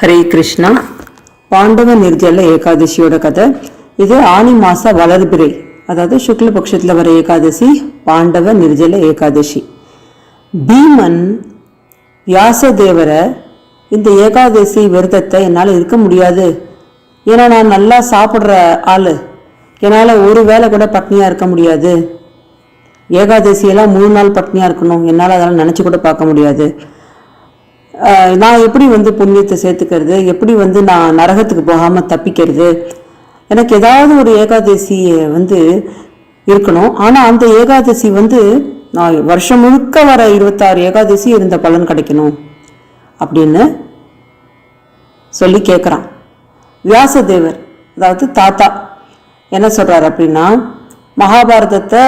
ஹரே கிருஷ்ணா. பாண்டவ நிர்ஜல ஏகாதசியோட கதை. இது ஆனி மாச வளர்பிறை அதாவது சுக்லபக்ஷத்தில் வர ஏகாதசி பாண்டவ நிர்ஜல ஏகாதசி. பீமன் வியாசதேவரை இந்த ஏகாதசி விரதத்தை என்னால் இருக்க முடியாது. ஏன்னா நான் நல்லா சாப்பிட்ற ஆள். என்னால் ஒரு வேளை கூட பட்னியாக இருக்க முடியாது. ஏகாதசியெல்லாம் மூணு நாள் பட்னியாக இருக்கணும். என்னால் அதெல்லாம் நினச்சி கூட பார்க்க முடியாது. நான் எப்படி வந்து புண்ணியத்தை சேர்த்துக்கிறது? எப்படி வந்து நான் நரகத்துக்கு போகாமல் தப்பிக்கிறது? எனக்கு ஏதாவது ஒரு ஏகாதசி வந்து இருக்கணும். ஆனால் அந்த ஏகாதசி வந்து நான் வருஷம் முழுக்க வர இருபத்தாறு ஏகாதசி இருந்த பலன் கிடைக்கணும் அப்படின்னு சொல்லி கேட்குறான் வியாசதேவர் அதாவது தாத்தா என்ன சொல்கிறார் அப்படின்னா மகாபாரதத்தை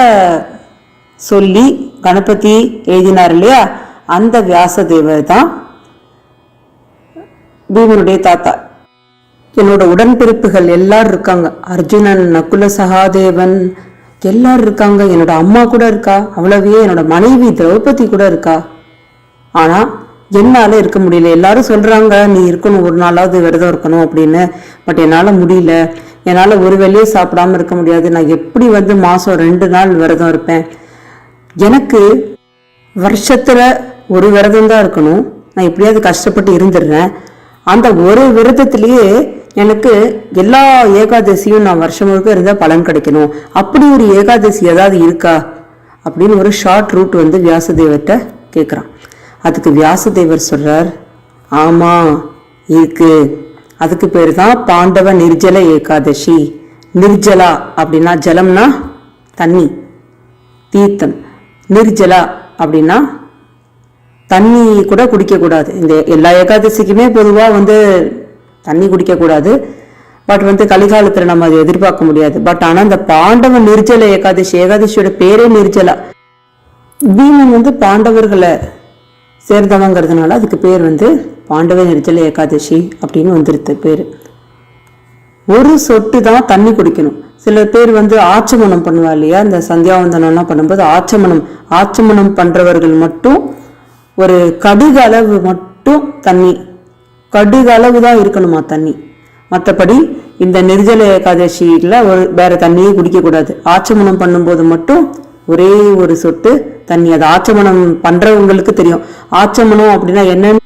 சொல்லி கணபதி எழுதினார் இல்லையா? அந்த வியாசதேவர் தான் பீமனுடைய தாத்தா. என்னோட உடன்பிறப்புகள் எல்லாரும் இருக்காங்க. அர்ஜுனன் நகுல சகாதேவன் எல்லாரும் இருக்காங்க. என்னோட அம்மா கூட இருக்கா? அவ்வளவே என்னோட மனைவி திரௌபதி கூட இருக்கா? ஆனா என்னால இருக்க முடியல. எல்லாரும் சொல்றாங்க நீ இருக்கணும் ஒரு நாளாவது விரதம் இருக்கணும் அப்படின்னு. பட் என்னால முடியல. என்னால ஒரு வேலையே சாப்பிடாம இருக்க முடியாது. நான் எப்படி வந்து மாசம் ரெண்டு நாள் விரதம் இருப்பேன்? எனக்கு வருஷத்துல ஒரு விரதம் தான் இருக்கணும். நான் எப்படியாவது கஷ்டப்பட்டு இருந்துடுறேன். அந்த ஒரு விரதத்திலேயே எனக்கு எல்லா ஏகாதசியும் நான் வருஷம் முழுக்க இருந்தால் பலன் கிடைக்கணும். அப்படி ஒரு ஏகாதசி ஏதாவது இருக்கா? அப்படின்னு ஒரு ஷார்ட் ரூட் வந்து வியாசதேவர்கிட்ட கேட்குறான் அதுக்கு வியாசதேவர் சொல்கிறார் ஆமாம் இருக்கு. அதுக்கு பேர் தான் பாண்டவ நிர்ஜல ஏகாதசி. நிர்ஜலா அப்படின்னா ஜலம்னா தண்ணி தீர்த்தம். நிர்ஜலா அப்படின்னா தண்ணி கூட குடிக்கக்கூடாது இந்த எல்லா ஏகாதசிக்குமே பொதுவாக வந்து தண்ணி குடிக்கக்கூடாது பட் வந்து கலிகாலத்தில் நம்ம அதை எதிர்பார்க்க முடியாது. பட் ஆனால் இந்த பாண்டவ நிர்ஜல ஏகாதசி ஏகாதசியோட பேரே நிர்ஜலா. பீமன் வந்து பாண்டவர்களை சேர்ந்தவங்கிறதுனால அதுக்கு பேர் வந்து பாண்டவ நிர்ஜல ஏகாதசி அப்படின்னு வந்துருது பேர். ஒரு சொட்டு தான் தண்ணி குடிக்கணும். சில பேர் வந்து ஆச்சமனம் பண்ணுவா இல்லையா? இந்த சந்தியாவந்தனம்லாம் பண்ணும்போது ஆச்சமனம் ஆச்சமனம் பண்ணுறவர்கள் மட்டும் ஒரு கடுகு அளவு மட்டும் தண்ணி. கடுகு அளவு தான் இருக்கணுமா தண்ணி? மற்றபடி இந்த நிர்ஜல ஏகாதசியில் ஒரு வேற தண்ணியே குடிக்கக்கூடாது. ஆச்சமனம் பண்ணும்போது மட்டும் ஒரே ஒரு சொட்டு தண்ணி. அது ஆச்சமனம் பண்ணுறவங்களுக்கு தெரியும். ஆச்சமனம் அப்படின்னா என்னன்னு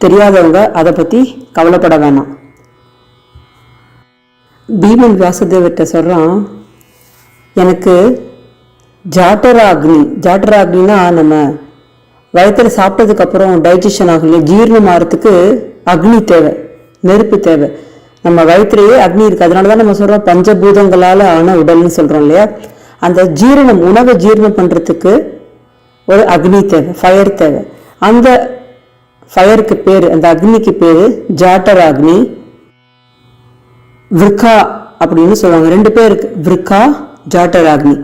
தெரியாதவங்க அதை பற்றி கவலைப்பட வேணாம். பீமன் வியாசதேவர்கிட்ட சொல்கிறான் எனக்கு ஜாட்டராக்னி. ஜாட்டராக்னா நம்ம வயிற்றுல சாப்பிட்டதுக்கப்புறம் டைஜஷன் ஆகல ஜீரணம் ஆகிறதுக்கு அக்னி தேவை நெருப்பு தேவை. நம்ம வயிற்றுலேயே அக்னி இருக்குது அதனால தான் நம்ம சொல்கிறோம் பஞ்சபூதங்களால் ஆன உடல்னு சொல்கிறோம் இல்லையா? அந்த ஜீரணம் உணவை ஜீரணம் பண்ணுறதுக்கு ஒரு அக்னி தேவை ஃபயர் தேவை. அந்த ஃபயருக்கு பேர் அந்த அக்னிக்கு பேர் ஜாட்டர் அக்னி. விருக்கா அப்படின்னு சொல்லுவாங்க. ரெண்டு பேருக்கு இருக்கு ஜாட்டர் அக்னி.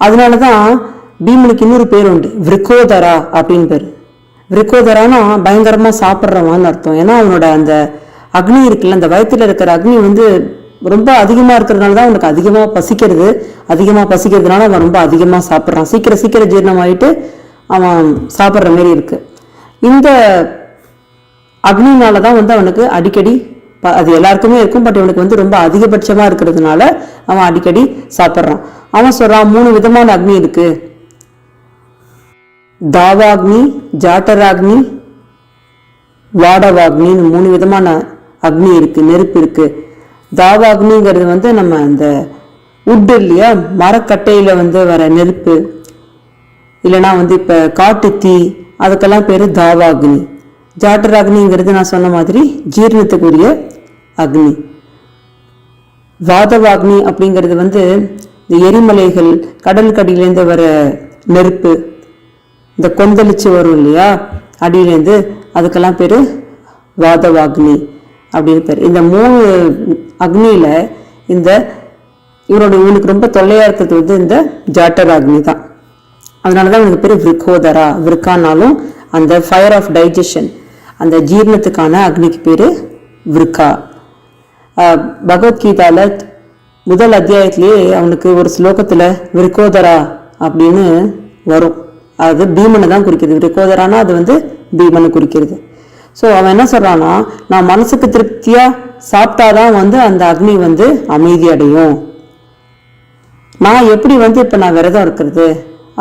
அதனால தான் பீமனுக்கு இன்னொரு பேர் உண்டு. விருக்கோதரா அப்படின்னு பேர். விருக்கோதரானா பயங்கரமாக சாப்பிட்றவான்னு அர்த்தம். ஏன்னா அவனோட அந்த அக்னி இருக்குல்ல அந்த வயத்தில் இருக்கிற அக்னி வந்து ரொம்ப அதிகமாக இருக்கிறதுனால தான் அவனுக்கு அதிகமாக பசிக்கிறது. அதிகமாக பசிக்கிறதுனால அவன் ரொம்ப அதிகமாக சாப்பிட்றான். சீக்கிரம் சீக்கிரம் ஜீரணம் அவன் சாப்பிட்ற மாரி இருக்கு. இந்த அக்னினால தான் வந்து அவனுக்கு அடிக்கடி ப- அது எல்லாருக்குமே இருக்கும். பட் இவனுக்கு வந்து ரொம்ப அதிகபட்சமாக இருக்கிறதுனால அவன் அடிக்கடி சாப்பிட்றான். அவன் சொல்கிறான் மூணு விதமான அக்னி இருக்குது தாவாக்னி ஜாட்டராக்னி வாடவாக்னின்னு மூணு விதமான அக்னி இருக்கு நெருப்பு இருக்கு. தாவாக்னிங்கிறது வந்து நம்ம அந்த உட் இல்லையா? மரக்கட்டையில வந்து வர நெருப்பு. இல்லைன்னா வந்து இப்போ காட்டு தீ அதுக்கெல்லாம் பேர் தாவாக்னி. ஜாட்டர் அக்னிங்கிறது நான் சொன்ன மாதிரி ஜீரணத்துக்குரிய அக்னி. வாதவாக்னி அப்படிங்கிறது வந்து இந்த எரிமலைகள் கடல் கடியிலேருந்து வர நெருப்பு. இந்த கொந்தளிச்சு வரும் இல்லையா? அடியிலேருந்து அதுக்கெல்லாம் பேர் வாதவாக்னி அப்படின்னு பேர். இந்த மூணு அக்னியில் இந்த இவரோட இவனுக்கு ரொம்ப தொல்லையாக இருக்கிறது வந்து இந்த ஜாட்டர் அக்னி தான். அதனால தான் இவனுக்கு பேர் விருக்கோதரா விருக்கானாலும் அந்த ஃபயர் ஆஃப் டைஜஷன் அந்த ஜீரணத்துக்கான அக்னிக்கு பேர் விருக்கா. பகவத்கீதாவில் முதல் அத்தியாயத்திலேயே அவனுக்கு ஒரு ஸ்லோகத்தில் விருக்கோதரா அப்படின்னு வரும். அது பீமனை தான் குறிக்கிறது. விருக்கோதரானா அது வந்து பீமனை குறிக்கிறது. ஸோ அவன் என்ன சொல்கிறான்னா நான் மனசுக்கு திருப்தியாக சாப்பிட்டாதான் வந்து அந்த அக்னி வந்து அமைதி அடையும். நான் எப்படி வந்து இப்போ நான் விரதம் இருக்கிறது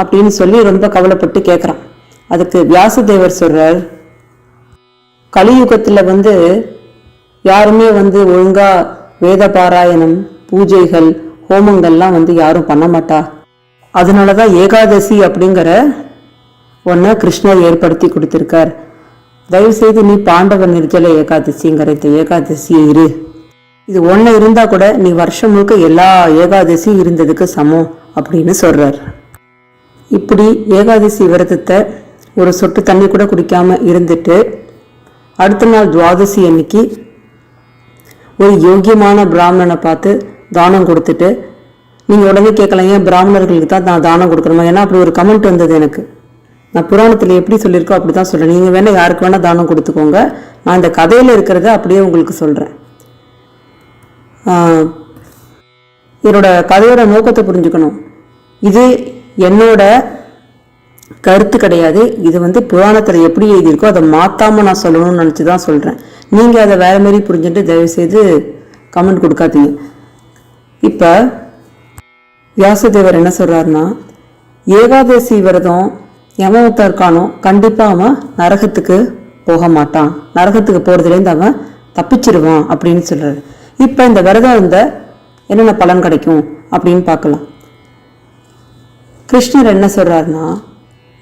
அப்படின்னு சொல்லி ரொம்ப கவலைப்பட்டு கேட்குறான் அதுக்கு வியாசதேவர் சொல்கிறார் கலியுகத்தில் வந்து யாருமே வந்து ஒழுங்கா வேத பாராயணம் பூஜைகள் ஹோமங்கள்லாம் வந்து யாரும் பண்ண மாட்டா. அதனால தான் ஏகாதசி அப்படிங்கிற ஒன்றை கிருஷ்ணர் ஏற்படுத்தி கொடுத்துருக்கார். தயவு செய்து நீ பாண்டவ நிர்ஜல ஏகாதசிங்கிற இந்த ஏகாதசியை இரு. இது ஒன்று இருந்தா கூட நீ வருஷம் முழுக்க எல்லா ஏகாதசியும் இருந்ததுக்கு சமம் அப்படின்னு சொல்றார். இப்படி ஏகாதசி விரதத்தை ஒரு சொட்டு தண்ணி கூட குடிக்காம இருந்துட்டு அடுத்த நாள் துவாதசி அன்னைக்கு ஒரு யோக்கியமான பிராமணனை பார்த்து தானம் கொடுத்துட்டு நீங்கள் உடனே கேட்கலாம் ஏன் பிராமணர்களுக்கு தான் நான் தானம் கொடுக்கணுமா? ஏன்னா அப்படி ஒரு கமெண்ட் வந்தது எனக்கு. நான் புராணத்தில் எப்படி சொல்லியிருக்கோ அப்படி தான் சொல்கிறேன் நீங்கள் வேணால் யாருக்கு வேணால் தானம் கொடுத்துக்கோங்க. நான் இந்த கதையில் இருக்கிறத அப்படியே உங்களுக்கு சொல்கிறேன் என்னோட கதையோட நோக்கத்தை புரிஞ்சுக்கணும். இது என்னோட கருத்து கிடையாது. இது வந்து புராணத்தில் எப்படி எழுதியிருக்கோ அதை மாற்றாமல் நான் சொல்லணும்னு நினச்சி தான் சொல்கிறேன் நீங்கள் அதை வேறு மாரி புரிஞ்சுட்டு தயவுசெய்து கமெண்ட் கொடுக்காதீங்க. இப்போ வியாசதேவர் என்ன சொல்கிறாருன்னா ஏகாதசி விரதம் எவன் இருக்கானோ கண்டிப்பாக அவன் நரகத்துக்கு போக மாட்டான். நரகத்துக்கு போகிறதுலேருந்து அவன் தப்பிச்சிருவான் அப்படின்னு சொல்கிறாரு இப்போ இந்த விரதம் இருந்த என்னென்ன பலன் கிடைக்கும் அப்படின்னு பார்க்கலாம். கிருஷ்ணர் என்ன சொல்றாருன்னா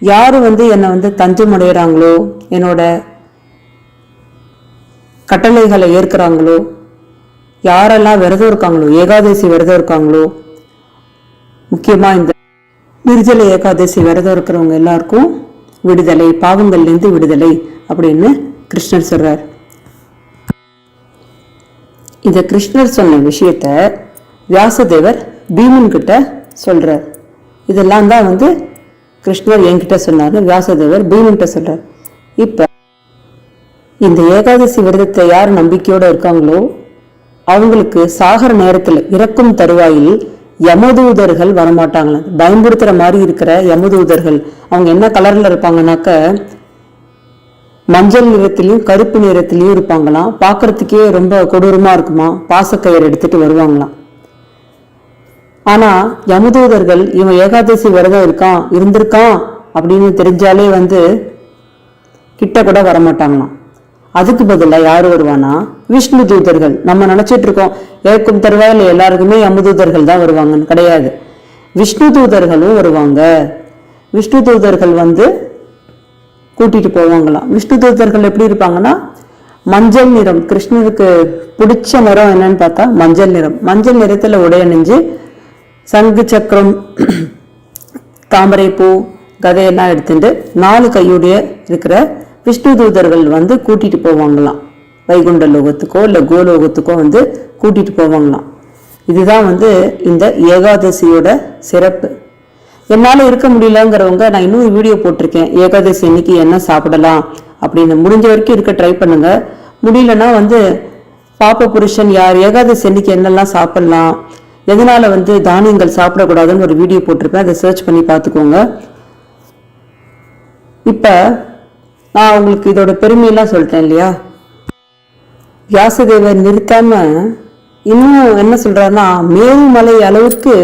யார் வந்து என்னை வந்து தஞ்சம் அடைகிறாங்களோ என்னோட கட்டளைகளை ஏற்கிறாங்களோ யாரெல்லாம் விரதம் இருக்காங்களோ ஏகாதசி விரதம் இருக்காங்களோ முக்கியமா இந்த நிர்ஜல ஏகாதசி விரதம் இருக்கிறவங்க எல்லாருக்கும் விடுதலை பாவங்கள்லேருந்து விடுதலை அப்படின்னு கிருஷ்ணர் சொல்கிறார் இந்த கிருஷ்ணர் சொன்ன விஷயத்த வியாசதேவர் பீமன்கிட்ட சொல்கிறார் இதெல்லாம் தான் வந்து கிருஷ்ணர் என்கிட்ட சொன்னார்னு வியாசதேவர் பீமன்கிட்ட சொல்கிறார் இப்போ இந்த ஏகாதசி விரதத்தை யார் நம்பிக்கையோடு இருக்காங்களோ அவங்களுக்கு சாகர நேரத்தில் இறக்கும் தருவாயில் யமதூதர்கள் வரமாட்டாங்களாம். பயன்படுத்துகிற மாதிரி இருக்கிற யமதூதர்கள். அவங்க என்ன கலரில் இருப்பாங்கனாக்க மஞ்சள் நிறத்திலையும் கருப்பு நிறத்திலையும் இருப்பாங்களாம். பார்க்கறதுக்கே ரொம்ப கொடூரமாக இருக்குமா? பாசக்கயிறு எடுத்துட்டு வருவாங்களாம். ஆனால் யமதூதர்கள் இவன் ஏகாதசி விரதம் இருக்கான் இருந்திருக்கான் அப்படின்னு தெரிஞ்சாலே வந்து கிட்ட கூட வரமாட்டாங்களாம். அதுக்கு பதிலாக யார் வருவானா? விஷ்ணு தூதர்கள். நம்ம நினச்சிட்டு இருக்கோம் ஏற்கும் தருவாயில் எல்லாருக்குமே யமதூதர்கள் தான் வருவாங்கன்னு கிடையாது. விஷ்ணு தூதர்களும் வருவாங்க. விஷ்ணு தூதர்கள் வந்து கூட்டிட்டு போவாங்களாம். விஷ்ணு தூதர்கள் எப்படி இருப்பாங்கன்னா மஞ்சள் நிறம் கிருஷ்ணருக்கு பிடிச்ச நிறம் என்னன்னு பார்த்தா மஞ்சள் நிறம். மஞ்சள் நிறத்தில் உடையணிஞ்சு சங்கு சக்கரம் தாமரை பூ கதையெல்லாம் எடுத்துட்டு நாலு கையுடைய இருக்கிற விஷ்ணு தூதர்கள் வந்து கூட்டிட்டு போவாங்களாம். வைகுண்ட லோகத்துக்கோ இல்லை கோலோகத்துக்கோ வந்து கூட்டிகிட்டு போவாங்களாம். இதுதான் வந்து இந்த ஏகாதசியோட சிறப்பு. என்னால் இருக்க முடியலங்கிறவங்க நான் இன்னொரு வீடியோ போட்டிருக்கேன். ஏகாதசி அன்னைக்கு என்ன சாப்பிடலாம் அப்படின்னு முடிஞ்ச வரைக்கும் இருக்க ட்ரை பண்ணுங்க. முடியலன்னா வந்து பாப்ப புருஷன் யார் ஏகாதசி அன்னைக்கு என்னெல்லாம் சாப்பிடலாம் எதனால் வந்து தானியங்கள் சாப்பிடக்கூடாதுன்னு ஒரு வீடியோ போட்டிருப்பேன். அதை சர்ச் பண்ணி பார்த்துக்கோங்க. இப்போ நான் உங்களுக்கு இதோட பெருமையெல்லாம் சொல்லிட்டேன் இல்லையா? வியாசதேவர் நிறுத்தாம இன்னும் என்ன சொல்றாருன்னா மேல்மலை அளவுக்கு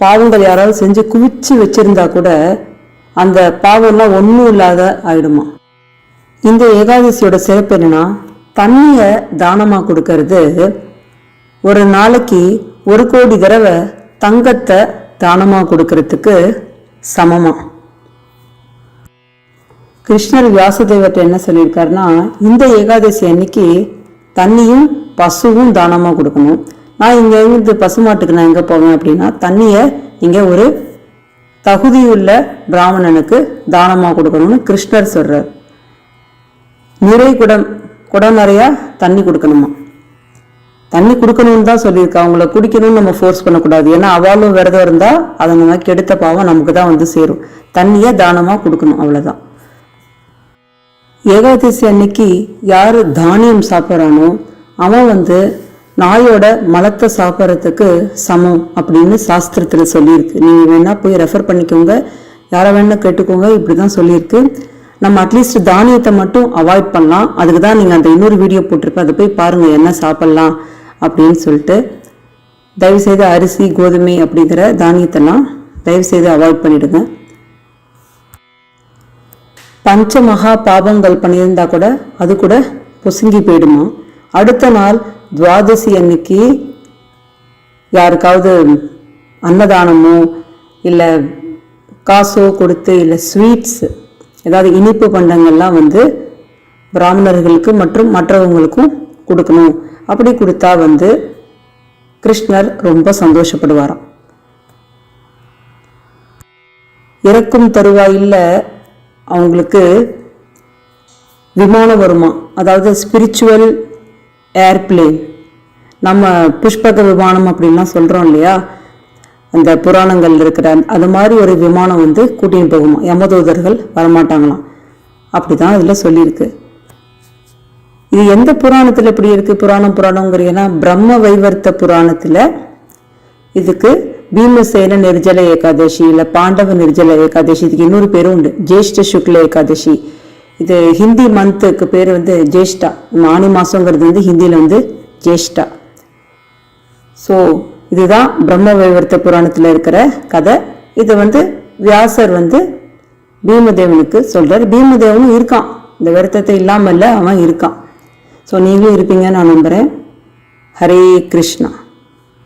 பாவங்கள் யாராவது செஞ்சு குவிச்சு வச்சிருந்தா கூட அந்த பாவம்லாம் ஒன்றும் இல்லாத ஆயிடுமா? இந்த ஏகாதசியோட சிறப்பு என்னன்னா தண்ணியை தானமாக கொடுக்கறது. ஒரு நாளைக்கு ஒரு கோடி தடவை தங்கத்தை தானமாக கொடுக்கறதுக்கு சமமா? கிருஷ்ணர் வியாசதேவர்கிட்ட என்ன சொல்லியிருக்காருன்னா இந்த ஏகாதசி அன்னைக்கு தண்ணியும் பசுவும் தானமாக கொடுக்கணும். நான் இங்கே இருந்து பசுமாட்டுக்கு நான் எங்கே போவேன் அப்படின்னா தண்ணியை இங்கே ஒரு தகுதியுள்ள பிராமணனுக்கு தானமாக கொடுக்கணும்னு கிருஷ்ணர் சொல்கிறார் நிறை குடம் குடம் நிறையா தண்ணி கொடுக்கணுமா? தண்ணி கொடுக்கணும்னு தான் சொல்லியிருக்கா. அவங்கள குடிக்கணும்னு நம்ம ஃபோர்ஸ் பண்ணக்கூடாது. ஏன்னா அவளும் விரதம் இருந்தால் அதை நம்ம கெடுத்த பாவம் நமக்கு தான் வந்து சேரும். தண்ணியை தானமாக கொடுக்கணும் அவ்வளோதான் ஏகாதசி அன்னைக்கு யார் தானியம் சாப்பிட்றானோ அவன் வந்து நாயோட மலத்தை சாப்பிட்றதுக்கு சமம் அப்படின்னு சாஸ்திரத்தில் சொல்லியிருக்கு. நீங்கள் வேணால் போய் ரெஃபர் பண்ணிக்கோங்க. யாரை வேணால் கேட்டுக்கோங்க. இப்படி தான் சொல்லியிருக்கு. நம்ம அட்லீஸ்ட் தானியத்தை மட்டும் அவாய்ட் பண்ணலாம். அதுக்கு தான் நீங்கள் அந்த இன்னொரு வீடியோ போட்டிருப்பேன். அதை போய் பாருங்கள் என்ன சாப்பிட்லாம் அப்படின்னு சொல்லிட்டு. தயவுசெய்து அரிசி கோதுமை அப்படிங்கிற தானியத்தெல்லாம் தயவுசெய்து அவாய்ட் பண்ணிவிடுங்க பஞ்ச மகா பாபங்கள் பண்ணியிருந்தா கூட அது கூட பொசுங்கி போயிடுமா? அடுத்த நாள் துவாதசி அன்னைக்கு யாருக்காவது அன்னதானமோ இல்லை காசோ கொடுத்து இல்லை ஸ்வீட்ஸ் ஏதாவது இனிப்பு பண்டங்கள்லாம் வந்து பிராமணர்களுக்கு மற்றும் மற்றவங்களுக்கும் கொடுக்கணும். அப்படி கொடுத்தா வந்து கிருஷ்ணர் ரொம்ப சந்தோஷப்படுவாராம். இறக்கும் தருவாயில் அவங்களுக்கு விமானம் வருமா? அதாவது ஸ்பிரிச்சுவல் ஏர்பிளேன் நம்ம புஷ்பக விமானம் அப்படின்லாம் சொல்கிறோம் இல்லையா? அந்த புராணங்கள் இருக்கிற அது மாதிரி ஒரு விமானம் வந்து கூட்டின்னு போகுமா? யமதூதர்கள் வரமாட்டாங்களாம். அப்படி தான் இதில் சொல்லியிருக்கு. இது எந்த புராணத்தில் இப்படி இருக்குது புராணம் புராணங்கிறீங்கன்னா பிரம்ம வைவர்த்த புராணத்தில் இதுக்கு பீமசேன நிர்ஜல ஏகாதசி இல்லை பாண்டவ நிர்ஜல ஏகாதசி இதுக்கு இன்னொரு பேரும் உண்டு. ஜேஷ்ட சுக்ல ஏகாதசி. இது ஹிந்தி மந்த்துக்கு பேர் வந்து ஜேஷ்டா. ஆனி மாதங்கிறது வந்து ஹிந்தியில் வந்து ஜேஷ்டா. ஸோ இதுதான் பிரம்ம வைவர்த்த புராணத்தில் இருக்கிற கதை. இதை வந்து வியாசர் வந்து பீமதேவனுக்கு சொல்கிறார் பீமதேவனும் இருக்கான். இந்த வருத்தத்தை இல்லாமல் இல்லை அவன் இருக்கான். ஸோ நீங்களும் இருப்பீங்கன்னு நான் நம்புகிறேன் ஹரே கிருஷ்ணா.